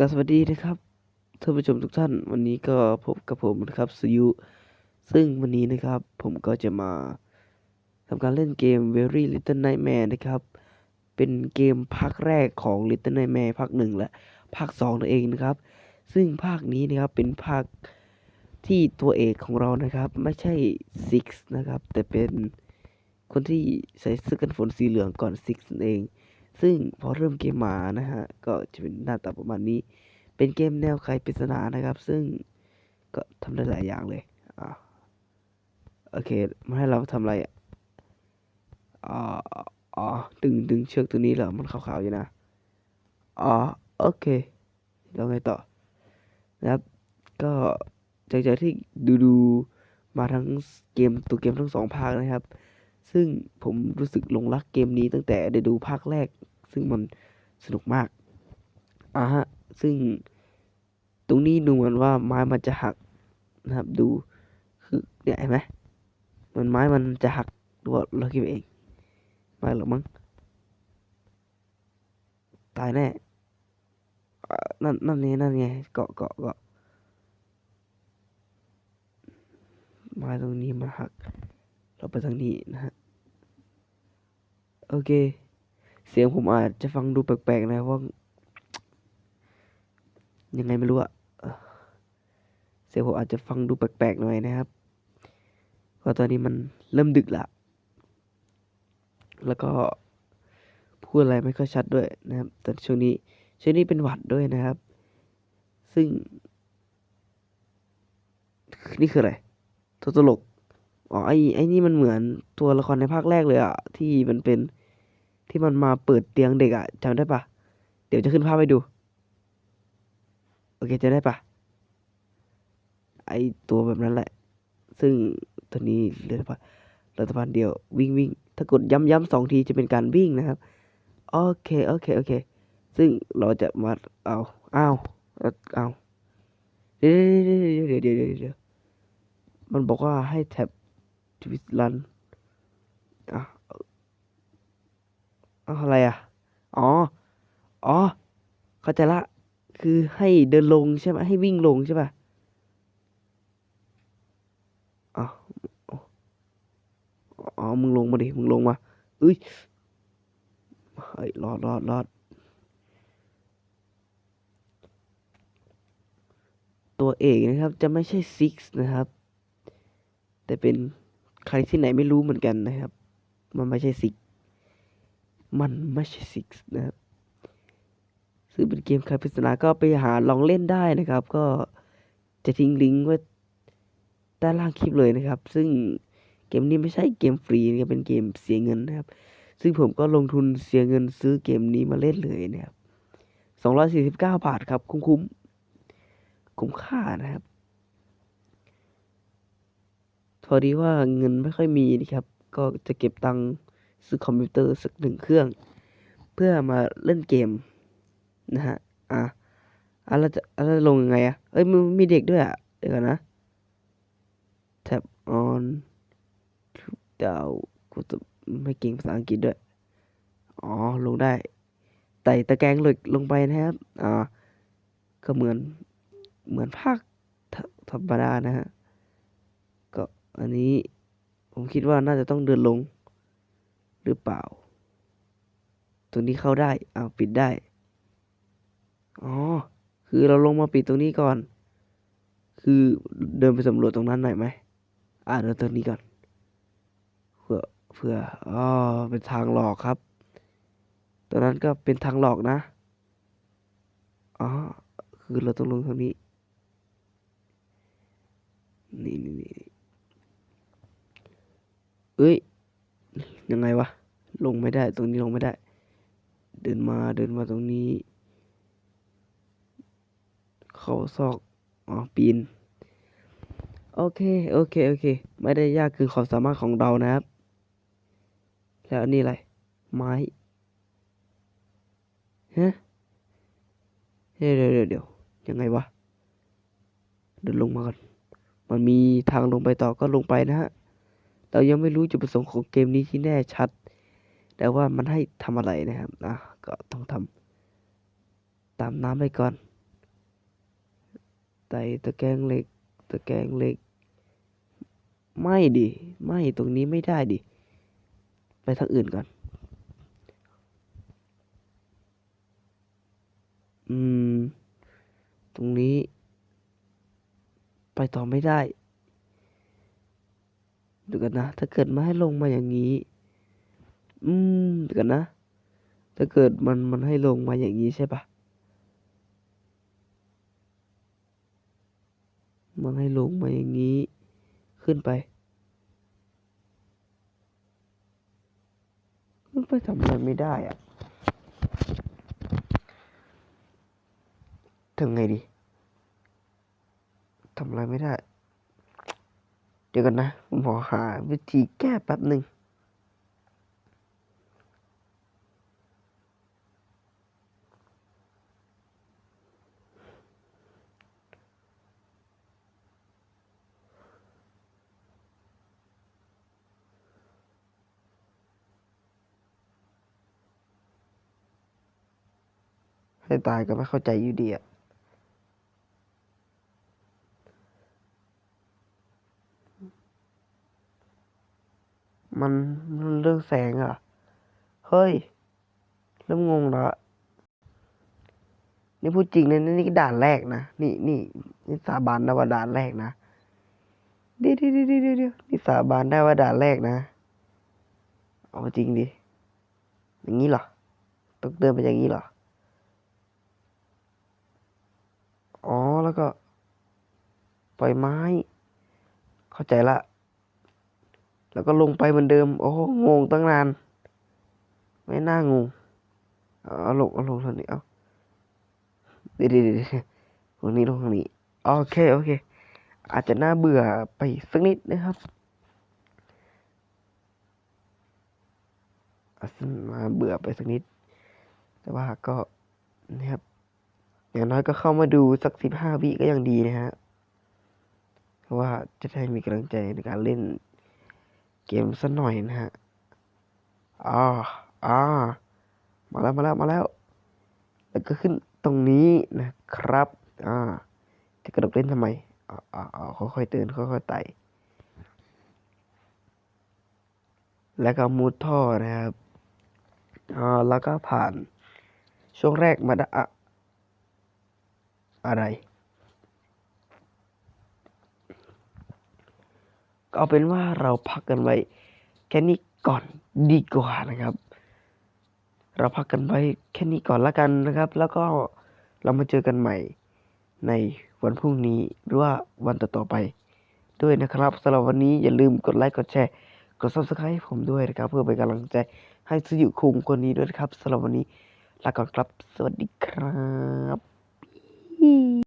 ก็สวัสดีนะครับท่านผู้ชมทุกท่านวันนี้ก็พบกับผมนะครับสยุซึ่งวันนี้นะครับ ผมก็จะมาทำการเล่นเกม Very Little Nightmare นะครับ เป็นเกมภาคแรกของ Little Nightmare ภาคหนึ่งและภาคสองนั่นเองนะครับ ซึ่งภาคนี้นะครับเป็นภาคที่ตัวเอกของเรานะครับ ไม่ใช่ Six นะครับ แต่เป็นคนที่ใส่เสื้อกันฝนสีเหลืองก่อน Six นั่นเอง ซึ่งพอเริ่มเกมมานะฮะ ก็จะเป็นหน้าตาประมาณนี้ เป็นเกมแนวไขปริศนานะครับ ซึ่งก็ทำได้หลายอย่างเลยอ่าโอเคมาให้เราทำอะไรอะอ๋ออ๋อดึงดึงเชือกตัวนี้เหรอ มันขาวๆอยู่นะ อ๋อ โอเคแล้วไงต่อ นะครับ ก็จากจากที่ดูดูมาทั้งเกมตัวเกมทั้งสองภาคนะครับ ซึ่งผมรู้สึกหลงรักเกมนี้ตั้งแต่ได้ดูภาคแรก ซึ่งมันสนุกมากอ่าฮะ ซึ่งตรงนี้ดูเหมือนว่าไม้มันจะหักนะครับดูคือเนี่ยเห็นไหมมันไม้มันจะหักดูว่าเราคิดเองไม่หรอมั้งตายแน่อ่านั่นนั่นไงนั่นไงเกาะเกาะเกาะไม้ตรงนี้มันหัก เราไปทางนี้นะฮะ โอเค เสียงผมอาจจะฟังดูแปลกๆนะว่าะยังไงไม่รู้อะเอ่อเสียงผมอาจจะฟังดูแปลกๆหน่อยนะครับเพราะตอนนี้มันเริ่มดึกละ แล้วก็พูดอะไรไม่ค่อยชัดด้วยนะครับ แต่ช่วงนี้ช่วงนี้เป็นหวัดด้วยนะครับ ซึ่ง นี่คืออะไรตัวตลก อ๋อไอ้ไอ้นี่มันเหมือนตัวละครในภาคแรกเลยอะที่มันเป็นที่มันมาเปิดเตียงเด็กอะจำได้ปะเดี๋ยวจะขึ้นภาพให้ดู โอเคจะได้ปะไอตัวแบบนั้นแหละ ซึ่งตัวนี้เรือพาเรือสะพานเดียววิ่งวิ่งถ้ากดย้ำย้ำสองทีจะเป็นการวิ่งนะครับ โอเคโอเคโอเค ซึ่งเราจะมาเอาเอาเอาเอาเดี๋ยวเดี๋ยวเดี๋ยวเดี๋ยวเดี๋ยวมันบอกว่าให้แท็บ วิสลันอะออะไรอะ อ๋อ อ๋อ เข้าใจละ คือให้เดินลงใช่ไหมให้วิ่งลงใช่ป่ะอ๋อ อ๋อ มึงลงมาดิ มึงลงมาเอ้ยเฮ้ยรอดรอดรอดตัวเอกนะครับจะไม่ใช่ซิกนะครับ แต่เป็น ใครที่ไหนไม่รู้เหมือนกันนะครับ มันไม่ใช่ซิกมันไม่ใช่ซิกนะครับซึ่งเป็นเกมคลายปริศนาก็ไปหาลองเล่นได้นะครับ ก็จะทิ้งลิงก์ไว้ใต้ล่างคลิปเลยนะครับ ซึ่งเกมนี้ไม่ใช่เกมฟรีนะครับเป็นเกมเสียเงินนะครับ ซึ่งผมก็ลงทุนเสียเงินซื้อเกมนี้มาเล่นเลยนะครับสองร้อยสี่สิบเก้าบาทครับ คุ้มคุ้มคุ้มค่านะครับ พอดีว่าเงินไม่ค่อยมีนะครับ ก็จะเก็บตังค์ซื้อคอมพิวเตอร์สักหนึ่งเครื่อง เพื่อมาเล่นเกมนะฮะ อะอะเราจะอะเราจะลงยังไงอะเอ้ยมันมีเด็กด้วยอะ เดี๋ยวก่อนนะ tap on ดาวกูจะไม่เก่งภาษาอังกฤษด้วย อ๋อ ลงได้ไต่ตะแกรงเหล็กลงไปนะครับ อ่า ก็เหมือน เหมือนภาคธรรมดานะฮะ อันนี้ผมคิดว่าน่าจะต้องเดินลง หรือเปล่า ตรงนี้เข้าได้อ้าวปิดได้ อ๋อ คือเราลงมาปิดตรงนี้ก่อน คือเดินไปสำรวจตรงนั้นหน่อยไหมอ่าเดินตรงนี้ก่อนเพื่อเพื่อ อ๋อ เป็นทางหลอกครับ ตรงนั้นก็เป็นทางหลอกนะ อ๋อ คือเราต้องลงทางนี้ นี่นี่นี่ เอ้ย ยังไงวะ ลงไม่ได้ ตรงนี้ลงไม่ได้ เดินมา เดินมาตรงนี้ เข้าซอก อ๋อ ปีน โอเค โอเค โอเค ไม่ได้ยากคือความสามารถของเรานะครับ แล้วอันนี้อะไร ไม้ ฮะ เดี๋ยเดี๋ยวเดี๋ยวเดี๋ยวยังไงวะ เดินลงมาก่อน มันมีทางลงไปต่อก็ลงไปนะฮะ เรายังไม่รู้จุดประสงค์ของเกมนี้ที่แน่ชัด แต่ว่ามันให้ทำอะไรนะครับอะก็ต้องทำตามน้ำไปก่อนไต่ตะแกรงเหล็ก ตะแกรงเหล็ก ไม่ดิ ไม่ตรงนี้ไม่ได้ดิ ไปทางอื่นก่อน อืม ตรงนี้ ไปต่อไม่ได้ ดี๋ยวกันนะ ถ้าเกิดมาให้ลงมาอย่างนี้ อืมเดี๋ยวกันนะ ถ้าเกิดมันมันให้ลงมาอย่างนี้ใช่ปะมันให้ลงมาอย่างนี้ ขึ้นไป ขึ้นไปทำอะไรไม่ได้อะทำไงดีทำอะไรไม่ได้ ดี๋ยวกันนะผมขอหาวิธีแก้แป๊บหนึ่งให้ตายก็ไม่เข้าใจอยู่ดีอะ มันเรื่องแสงอะ เฮ้ย เริ่มงงแล้วอะนี่พูดจริงนะนี่นี่ด่านแรกนะ นี่นี่นี่สาบานได้ว่าด่านแรกนะเดี๋ยวเดี๋ยวเดี๋ยวเดี๋ยวเดี๋ยวนี่สาบานได้ว่าด่านแรกนะ เอาจริงดิ อย่างนี้เหรอ ต้องเดินไปอย่างนี้เหรอ อ๋อ แล้วก็ ปล่อยไม้ เข้าใจละ แล้วก็ลงไปเหมือนเดิม โอ้งงตั้งนาน ไม่น่างง เอาลงเอาลงทางนี้ เอาเดี๋ยวเดี๋ยวเดี๋ยวตรงนี้ลงทางนี้ โอเค โอเค อาจจะน่าเบื่อไปสักนิดนะครับอาจจะน่าเบื่อไปสักนิด แต่ว่าก็นะครับ อย่างน้อยก็เข้ามาดูสักสิบห้าวิก็ยังดีนะฮะ เพราะว่าจะได้มีกำลังใจในการเล่น เกมสักหน่อยนะฮะอ่าอ่ามาแล้วมาแล้วมาแล้ว แล้วก็ขึ้นตรงนี้นะครับ อ่า จะกระโดดเล่นทำไมอ่าอ่าอ่าค่อยๆเตือนค่อยๆไต่แล้วก็มุดท่อนะครับอ่าแล้วก็ผ่าน ช่วงแรกมาได้อะอะไร เอาเป็นว่าเราพักกันไว้แค่นี้ก่อนดีกว่านะครับ เราพักกันไว้แค่นี้ก่อนละกันนะครับ แล้วก็เรามาเจอกันใหม่ในวันพรุ่งนี้หรือว่าวันต่อๆไปด้วยนะครับสำหรับวันนี้อย่าลืมกดไลค์กดแชร์กด subscribe ให้ผมด้วยนะครับ เพื่อเป็นกำลังใจให้สยุคุงคนนี้ด้วยนะครับสำหรับวันนี้ลาก่อนครับ สวัสดีครับ